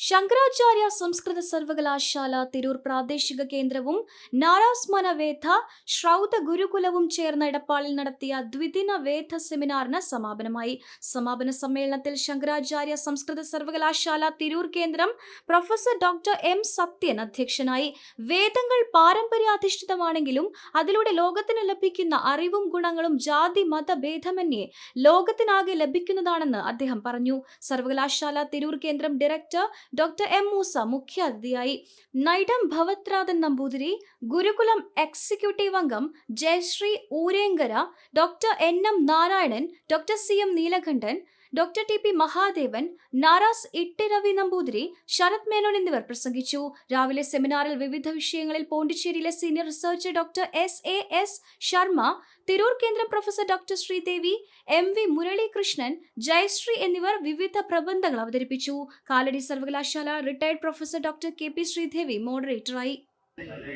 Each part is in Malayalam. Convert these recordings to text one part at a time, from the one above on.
ശങ്കരാചാര്യ സംസ്കൃത സർവകലാശാല തിരൂർ പ്രാദേശിക കേന്ദ്രവും നാരാസ്മന വേദ ശ്രൗത ഗുരുകുലവും ചേർന്ന ഇടപ്പാളിൽ നടത്തിയ ദ്വിദിന വേദ സെമിനാറിന് സമാപനമായി. സമാപന സമ്മേളനത്തിൽ ശങ്കരാചാര്യ സംസ്കൃത സർവകലാശാല തിരൂർ കേന്ദ്രം പ്രൊഫസർ ഡോക്ടർ എം സത്യൻ അധ്യക്ഷനായി. വേദങ്ങൾ പാരമ്പര്യാധിഷ്ഠിതമാണെങ്കിലും അതിലൂടെ ലോകത്തിന് ലഭിക്കുന്ന അറിവും ഗുണങ്ങളും ജാതി മത ഭേദമന്യേ ലോകത്തിനാകെ ലഭിക്കുന്നതാണെന്ന് അദ്ദേഹം പറഞ്ഞു. സർവകലാശാല തിരൂർ കേന്ദ്രം ഡയറക്ടർ ഡോക്ടർ എം മൂസ മുഖ്യ അതിഥിയായി നൈഡം ഭവത്രാഥൻ നമ്പൂതിരി ഗുരുകുലം എക്സിക്യൂട്ടീവ് അംഗം Jayasree Oorenkara doctor N M Narayanan doctor C M Neelakantan doctor T P Mahadevan Naras Ittiravi Namboothiri Sarath Menon എന്നിവർ പ്രസംഗിച്ചു. രാവിലെ സെമിനാറിൽ വിവിധ വിഷയങ്ങളിൽ പോണ്ടിച്ചേരിയിലെ senior researcher doctor S A S Sharma Tirur കേന്ദ്ര professor doctor Sreedevi M V Muralikrishnan Jayasree എന്നിവർ വിവിധ പ്രബന്ധങ്ങൾ അവതരിപ്പിച്ചു. കാലടി സർവകലാശാല retired professor doctor K P Sreedevi മോഡറേറ്ററായി.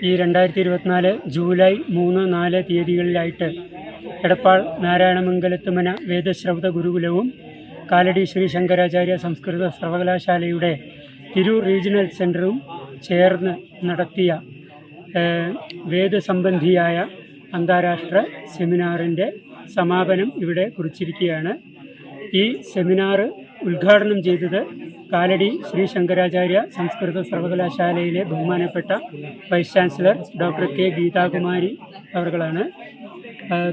ഈ രണ്ടായിരത്തി ഇരുപത്തിനാല് ജൂലൈ മൂന്ന് നാല് തീയതികളിലായിട്ട് എടപ്പാൾ നാരായണമംഗലത്തുമന വേദശ്രവത ഗുരുകുലവും കാലടി ശ്രീ ശങ്കരാചാര്യ സംസ്കൃത സർവകലാശാലയുടെ തിരൂർ റീജിയണൽ സെന്ററും ചേർന്ന് നടത്തിയ വേദസംബന്ധിയായ അന്താരാഷ്ട്ര സെമിനാറിന്റെ സമാപനം ഇവിടെ കുറിച്ചിരിക്കുകയാണ്. ഈ സെമിനാർ ഉദ്ഘാടനം ചെയ്തത് കാലടി ശ്രീ ശങ്കരാചാര്യ സംസ്കൃത സർവകലാശാലയിലെ ബഹുമാനപ്പെട്ട vice chancellor doctor K Geethakumari അവർകളാണ്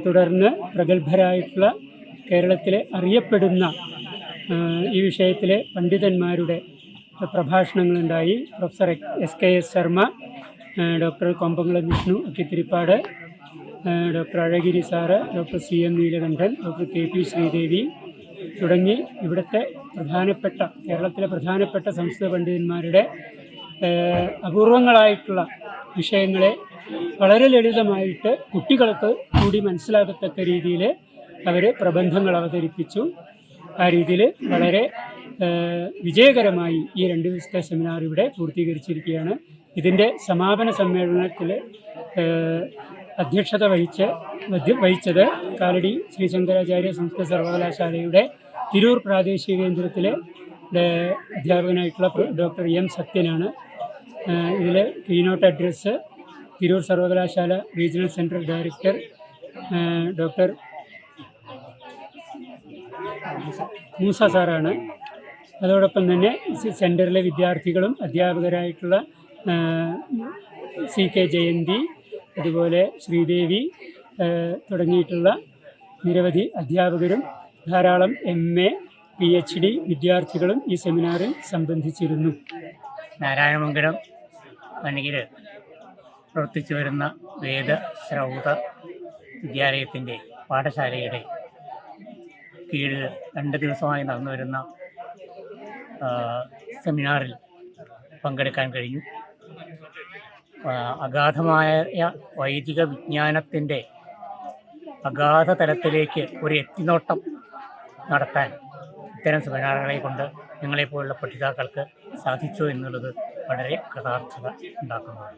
തുടർന്ന് പ്രഗത്ഭരായിട്ടുള്ള കേരളത്തിലെ അറിയപ്പെടുന്ന ഈ വിഷയത്തിലെ പണ്ഡിതന്മാരുടെ പ്രഭാഷണങ്ങളുണ്ടായി. Professor S K S Sharma doctor Kombamkulam Vishnu Akkithirippad Thirippad doctor അഴഗിരി sir doctor C M Neelakantan doctor K P Sreedevi തുടങ്ങി ഇവിടുത്തെ പ്രധാനപ്പെട്ട കേരളത്തിലെ പ്രധാനപ്പെട്ട സംസ്കൃത പണ്ഡിതന്മാരുടെ അപൂർവങ്ങളായിട്ടുള്ള വിഷയങ്ങളെ വളരെ ലളിതമായിട്ട് കുട്ടികൾക്ക് കൂടി മനസ്സിലാകത്തക്ക രീതിയിൽ അവർ പ്രബന്ധങ്ങൾ അവതരിപ്പിച്ചു. ആ രീതിയിൽ വളരെ വിജയകരമായി ഈ രണ്ട് ദിവസത്തെ സെമിനാർ ഇവിടെ പൂർത്തീകരിച്ചിരിക്കുകയാണ്. ഇതിന്റെ സമാപന സമ്മേളനത്തിൽ അധ്യക്ഷത വഹിച്ച് വഹിച്ചത് കാലടി ശ്രീ ശങ്കരാചാര്യ സംസ്കൃത സർവകലാശാലയുടെ തിരൂർ പ്രാദേശിക കേന്ദ്രത്തിലെ അധ്യാപകനായിട്ടുള്ള ഡോക്ടർ എം സത്യനാണ്. ഇതിൽ കീനോട്ട് അഡ്രസ്സ് തിരൂർ സർവകലാശാല regional central director doctor Moosa സാറാണ്. അതോടൊപ്പം തന്നെ സെന്ററിലെ വിദ്യാർത്ഥികളും അധ്യാപകരായിട്ടുള്ള സി കെ ജയന്തി അതുപോലെ ശ്രീദേവി തുടങ്ങിയിട്ടുള്ള നിരവധി അധ്യാപകരും ധാരാളം M A P H D വിദ്യാർത്ഥികളും ഈ സെമിനാറിൽ സംബന്ധിച്ചിരുന്നു. നാരായണമംഗലം വനകിൽ പ്രവർത്തിച്ചു വരുന്ന വേദ ശ്രൗത വിദ്യാലയത്തിന്റെ പാഠശാലയുടെ കീഴിൽ രണ്ട് ദിവസമായി നടന്നു വരുന്ന സെമിനാറിൽ പങ്കെടുക്കാൻ കഴിഞ്ഞു. അഗാധമായ വൈദിക വിജ്ഞാനത്തിന്റെ അഗാധ തലത്തിലേക്ക് ഒരു എത്തിനോട്ടം നടത്താൻ ഇത്തരം സെമിനാറുകളെ കൊണ്ട് നിങ്ങളെപ്പോലുള്ള പഠിതാക്കൾക്ക് സാധിച്ചു എന്നുള്ളത് വളരെ കൃതാർത്ഥത ഉണ്ടാക്കുന്നതാണ്.